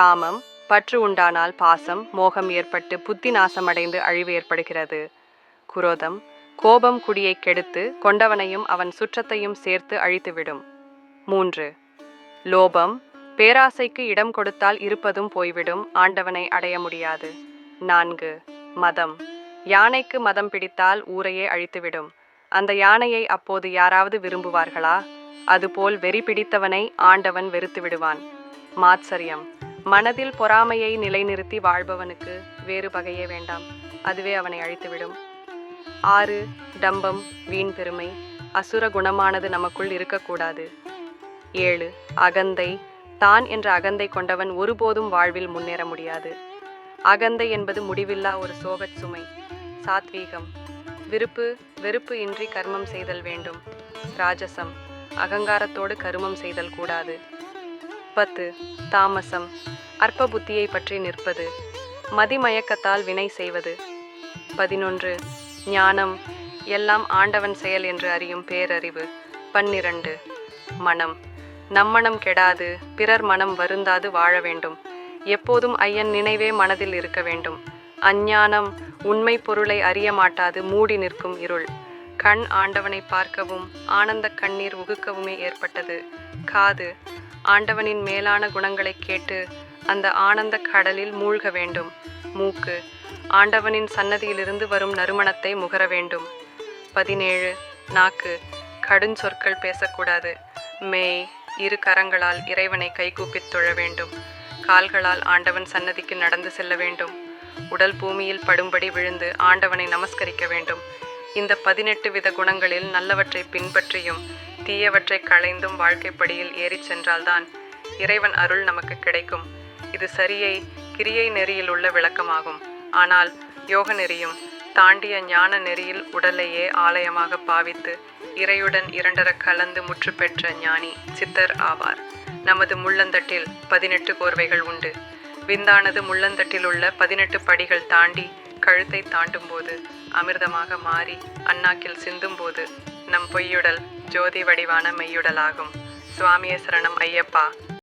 காமம் பற்று உண்டானால் பாசம் மோகம் ஏற்பட்டு புத்தி நாசமடைந்து அழிவு ஏற்படுகிறது. குரோதம் கோபம் குடியை கெடுத்து கொண்டவனையும் அவன் சுற்றத்தையும் சேர்த்து அழித்துவிடும். மூன்று லோபம் பேராசைக்கு இடம் கொடுத்தால் இருப்பதும் போய்விடும் ஆண்டவனை அடைய முடியாது. நான்கு மதம் யானைக்கு மதம் பிடித்தால் ஊரையே அழித்துவிடும். அந்த யானையை அப்போது யாராவது விரும்புவார்களா? அதுபோல் வெறி பிடித்தவனை ஆண்டவன் வெறுத்து விடுவான் மாத்சரியம் மனதில் பொறாமையை நிலைநிறுத்தி வாழ்பவனுக்கு வேறு பகையே வேண்டாம். அதுவே அவனை அழித்துவிடும். ஆறு டம்பம் வீண் பெருமை. அசுர குணமானது நமக்குள் இருக்கக்கூடாது. ஏழு அகந்தை. தான் என்ற அகந்தை கொண்டவன் ஒருபோதும் வாழ்வில் முன்னேற முடியாது. அகந்தை என்பது முடிவில்லா ஒரு சோகச் சுமை. சாத்வீகம். விருப்பு வெறுப்பு இன்றி கர்மம் செய்தல் வேண்டும். ராஜசம். அகங்காரத்தோடு கருமம் செய்தல் கூடாது. பத்து தாமசம் அற்ப புத்தியை பற்றி நிற்பது மதிமயக்கத்தால் வினை செய்வது. பதினொன்று ஞானம் எல்லாம் ஆண்டவன் செயல் என்று அறியும் பேரறிவு. பன்னிரண்டு மனம். நம்மனம் கெடாது பிறர் மனம் வருந்தாது வாழ வேண்டும். எப்போதும் ஐயன் நினைவே மனதில் இருக்க வேண்டும். அஞ்ஞானம் உண்மை பொருளை அறிய மாட்டாது மூடி நிற்கும் இருள். கண் ஆண்டவனை பார்க்கவும் ஆனந்த கண்ணீர் உகுக்கவுமே ஏற்பட்டது. காது ஆண்டவனின் மேலான குணங்களை கேட்டு அந்த ஆனந்த கடலில் மூழ்க வேண்டும். மூக்கு ஆண்டவனின் சன்னதியிலிருந்து வரும் நறுமணத்தை முகர வேண்டும். பதினேழு நாக்கு கடுஞ்சொற்கள் பேசக்கூடாது. மேய் இரு கரங்களால் இறைவனை கைகூப்பித் தொழ வேண்டும். கால்களால் ஆண்டவன் சன்னதிக்கு நடந்து செல்ல வேண்டும். உடல் பூமியில் படும்படி விழுந்து ஆண்டவனை நமஸ்கரிக்க வேண்டும். இந்த பதினெட்டு வித குணங்களில் நல்லவற்றை பின்பற்றியும் தீயவற்றை களைந்தும் வாழ்க்கைப்படியில் ஏறிச் சென்றால்தான் இறைவன் அருள் நமக்கு கிடைக்கும். இது சரியை கிரியை நெறியில் உள்ள விளக்கமாகும். ஆனால் யோக நெறியும் தாண்டிய ஞான நெறியில் உடலையே ஆலயமாக பாவித்து இறையுடன் இரண்டர கலந்து முற்று பெற்ற ஞானி சித்தர் ஆவார். நமது முள்ளந்தட்டில் பதினெட்டு கோர்வைகள் உண்டு. விந்தானது முள்ளந்தட்டில் உள்ள பதினெட்டு படிகள் தாண்டி கழுத்தை தாண்டும் போது அமிர்தமாக மாறி அண்ணாக்கில் சிந்தும் போது நம் பொய்யுடல் ஜோதி வடிவான மெய்யுடலாகும். சுவாமிய சரணம் ஐயப்பா.